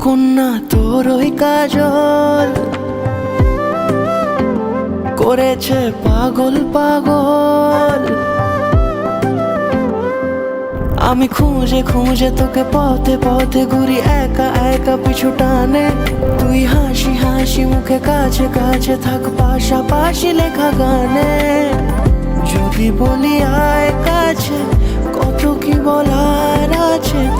কন্যা তোর ওই কাজল? করেছে পাগল পাগল। আমি খুঁজে খুঁজে তোকে পথে পথে ঘুরি, একা একা পিছু টানে। তুই হাসি হাসি মুখে কাছে কাছে থাক, পাশাপাশি লেখা গানে। যদি বলি আয় কাছে, কত কি বলার আছে?